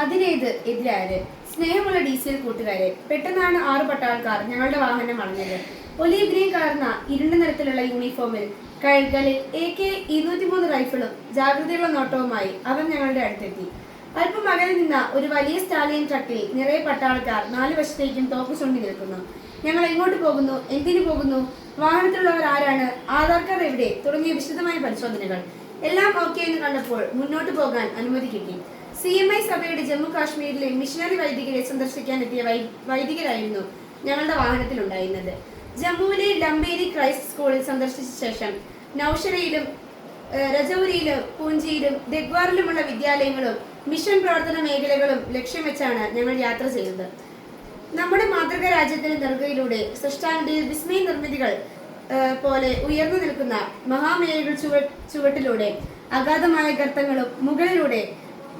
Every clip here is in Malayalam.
അതിനേത് എതിരാര് സ്നേഹമുള്ള ഡീസൽ കൂട്ടുകാരെ. പെട്ടെന്നാണ് ആറ് പട്ടാൾക്കാർ ഞങ്ങളുടെ വാഹനം വളഞ്ഞത്. ഒലീവ് ഗ്രീൻ കാർന്ന ഇരുണ്ട നിറത്തിലുള്ള യൂണിഫോമിൽ കഴുകലിൽ എ കെ ഇരുന്നൂറ്റിമൂന്ന് റൈഫിളും ജാഗ്രതയുള്ള നോട്ടവുമായി അവൻ ഞങ്ങളുടെ അടുത്തെത്തി. അല്പം അകലെ നിന്ന ഒരു വലിയ സ്റ്റാലിയൻ ട്രക്കിൽ നിറയെ പട്ടാൾക്കാർ നാല് വശത്തേക്കും തോക്ക് ചൂണ്ടി നിൽക്കുന്നു. ഞങ്ങൾ എങ്ങോട്ട് പോകുന്നു? എന്തിനു പോകുന്നു? വാഹനത്തിലുള്ളവർ ആരാണ്? ആധാർ കാർഡ് എവിടെ? തുടങ്ങിയ വിശദമായ പരിശോധനകൾ. എല്ലാം ഓക്കെ എന്ന് കണ്ടപ്പോൾ മുന്നോട്ട് പോകാൻ അനുമതി കിട്ടി. സി എം ഐ സഭയുടെ ജമ്മു കാശ്മീരിലെ മിഷനറി വൈദികരെ സന്ദർശിക്കാൻ എത്തിയ വൈദികരായിരുന്നു ഞങ്ങളുടെ വാഹനത്തിൽ ഉണ്ടായിരുന്നത് ജമ്മുവിലെ ലംബേരി ക്രൈസ്റ്റ് സ്കൂളിൽ സന്ദർശിച്ച ശേഷം നൌഷരയിലും രജൌരിയിലും പൂഞ്ചിയിലും ദഗ്വാറിലുമുള്ള വിദ്യാലയങ്ങളും മിഷൻ പ്രവർത്തന മേഖലകളും ലക്ഷ്യം വെച്ചാണ് ഞങ്ങൾ യാത്ര ചെയ്തത്. നമ്മുടെ മാതൃക രാജ്യത്തിന്റെ നെറുകയിലൂടെ സൃഷ്ടാന്റെ വിസ്മയ നിർമ്മിതികൾ പോലെ ഉയർന്നു നിൽക്കുന്ന മഹാമേഖല ചുവ ചുവട്ടിലൂടെ അഗാധമായ ഗർത്തങ്ങളും മുകളിലൂടെ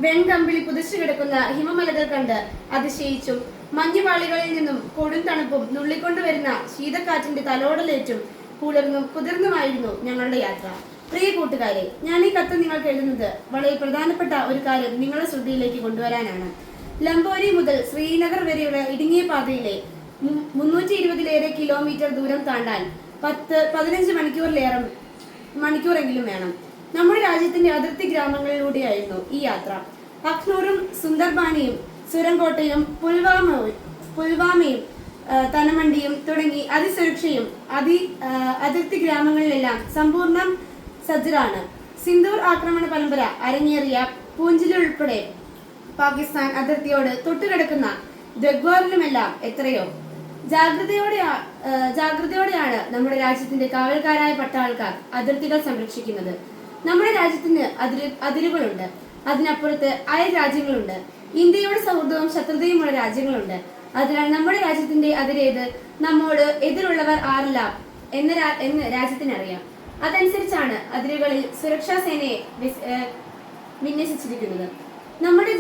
വെൺകമ്പിളി പുതച്ചു കിടക്കുന്ന ഹിമമലകൾ കണ്ട് അതിശയിച്ചും. മഞ്ഞുപാളികളിൽ നിന്നും കൊടും തണുപ്പും നുള്ളിക്കൊണ്ടുവരുന്ന ശീതക്കാറ്റിന്റെ തലോടലേറ്റും കുളിർന്നും കുതിർന്നുമായിരുന്നു ഞങ്ങളുടെ യാത്ര. പ്രിയ കൂട്ടുകാരെ ഞാൻ ഈ കത്ത് നിങ്ങൾക്ക് എഴുതുന്നത് വളരെ പ്രധാനപ്പെട്ട ഒരു കാര്യം നിങ്ങളുടെ ശ്രദ്ധയിലേക്ക് കൊണ്ടുവരാനാണ്. ലംബോരി മുതൽ ശ്രീനഗർ വരെയുള്ള ഇടുങ്ങിയ പാതയിലെ മുന്നൂറ്റി ഇരുപതിലേറെ കിലോമീറ്റർ ദൂരം താണ്ടാൻ പത്ത് പതിനഞ്ച് മണിക്കൂറിലേറെ മണിക്കൂറെങ്കിലും വേണം. നമ്മുടെ രാജ്യത്തിന്റെ അതിർത്തി ഗ്രാമങ്ങളിലൂടെയായിരുന്നു ഈ യാത്ര. അഖ്നൂറും സുന്ദർബാനിയും സുരങ്കോട്ടയും പുൽവാമ പുൽവാമയും തനമണ്ടിയും തുടങ്ങി അതിസുരക്ഷയും അതി അതിർത്തി ഗ്രാമങ്ങളിലെല്ലാം സമ്പൂർണം സജ്ജരാണ്. സിന്ദൂർ ആക്രമണ പരമ്പര അരങ്ങേറിയ പൂഞ്ചിലുൾപ്പെടെ പാകിസ്ഥാൻ അതിർത്തിയോട് തൊട്ടുകിടക്കുന്ന ദഗ്വാറിലുമെല്ലാം എത്രയോ. ജാഗ്രതയോടെ ജാഗ്രതയോടെയാണ് നമ്മുടെ രാജ്യത്തിന്റെ കാവൽക്കാരായ പട്ടാൾക്കാർ അതിർത്തികൾ സംരക്ഷിക്കുന്നത്. നമ്മുടെ രാജ്യത്തിന് അതിര് അതിരുകളുണ്ട്. അതിനപ്പുറത്ത് അയൽ രാജ്യങ്ങളുണ്ട്. ഇന്ത്യയുടെ സൗഹൃദവും ശത്രുതയുമുള്ള രാജ്യങ്ങളുണ്ട്. അതിനാൽ നമ്മുടെ രാജ്യത്തിന്റെ അതിരേത് നമ്മോട് എതിരുള്ളവർ ആറില്ല എന്ന എന്ന് രാജ്യത്തിനറിയാം. അതനുസരിച്ചാണ് അതിരുകളിൽ സുരക്ഷാ സേനയെ വിന്യസിച്ചിരിക്കുന്നത്. നമ്മുടെ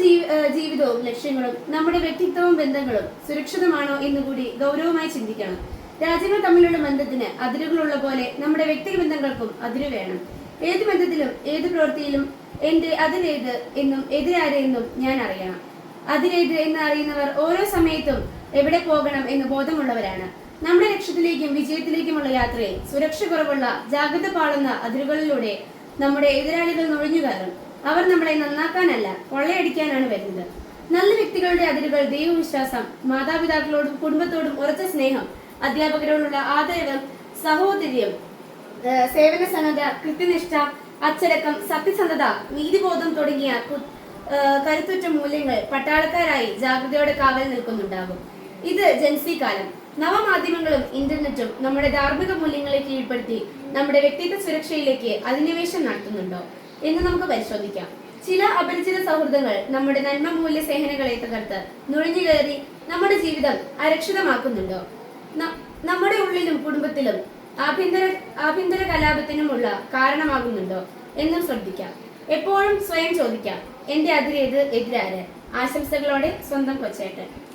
ജീവിതവും ലക്ഷ്യങ്ങളും നമ്മുടെ വ്യക്തിത്വവും ബന്ധങ്ങളും സുരക്ഷിതമാണോ എന്ന് കൂടി ഗൗരവമായി ചിന്തിക്കണം. രാജ്യങ്ങൾ തമ്മിലുള്ള ബന്ധത്തിന് അതിരുകളുള്ള പോലെ നമ്മുടെ വ്യക്തി ബന്ധങ്ങൾക്കും അതിരു വേണം. ഏത് ബന്ധത്തിലും ഏത് പ്രവൃത്തിയിലും എന്റെ അതിലേത് എന്നും എതിരാരെന്നും ഞാൻ അറിയണം. അതിലേത് എന്ന് അറിയുന്നവർ ഓരോ സമയത്തും എവിടെ പോകണം എന്ന് ബോധമുള്ളവരാണ്. നമ്മുടെ ലക്ഷ്യത്തിലേക്കും വിജയത്തിലേക്കുമുള്ള യാത്രയിൽ സുരക്ഷ കുറവുള്ള ജാഗ്രത പാളുന്ന അതിരുകളിലൂടെ നമ്മുടെ എതിരാളികൾ നുഴഞ്ഞു കയറും. അവർ നമ്മളെ നന്നാക്കാനല്ല കൊള്ളയടിക്കാനാണ് വരുന്നത്. നല്ല വ്യക്തികളുടെ അതിരുകൾ ദൈവവിശ്വാസം മാതാപിതാക്കളോടും കുടുംബത്തോടും ഉറച്ച സ്നേഹം അധ്യാപകരോടുള്ള ആദരവ് സഹോദര്യം സേവന സന്നദ്ധ കൃത്യനിഷ്ഠ അച്ചടക്കം സത്യസന്ധത നീതിബോധം തുടങ്ങിയ കരുത്തുറ്റ മൂല്യങ്ങൾ പട്ടാളക്കാരായി ജാഗ്രതയോടെ കാവൽ നിൽക്കുന്നുണ്ടാകും. ഇത് ജൻസി കാലം. നവമാധ്യമങ്ങളും ഇന്റർനെറ്റും നമ്മുടെ ധാർമ്മിക മൂല്യങ്ങളെ കീഴ്പ്പെടുത്തി നമ്മുടെ വ്യക്തിത്വ സുരക്ഷയിലേക്ക് അധിനിവേശം നടത്തുന്നുണ്ടോ എന്ന് നമുക്ക് പരിശോധിക്കാം. ചില അപരിചിത സൗഹൃദങ്ങൾ നമ്മുടെ നന്മ മൂല്യ സേനകളെ തകർത്ത് നുഴഞ്ഞു കയറി നമ്മുടെ ജീവിതം അരക്ഷിതമാക്കുന്നുണ്ടോ? നമ്മുടെ ഉള്ളിലും കുടുംബത്തിലും ആഭ്യന്തര ആഭ്യന്തര കലാപത്തിനുമുള്ള കാരണമാകുന്നുണ്ടോ എന്നും ശ്രദ്ധിക്കാം. എപ്പോഴും സ്വയം ചോദിക്കാം. എന്റെ അതിരേത് എതിരാര്? ആശംസകളോടെ സ്വന്തം കൊച്ചേട്ടൻ.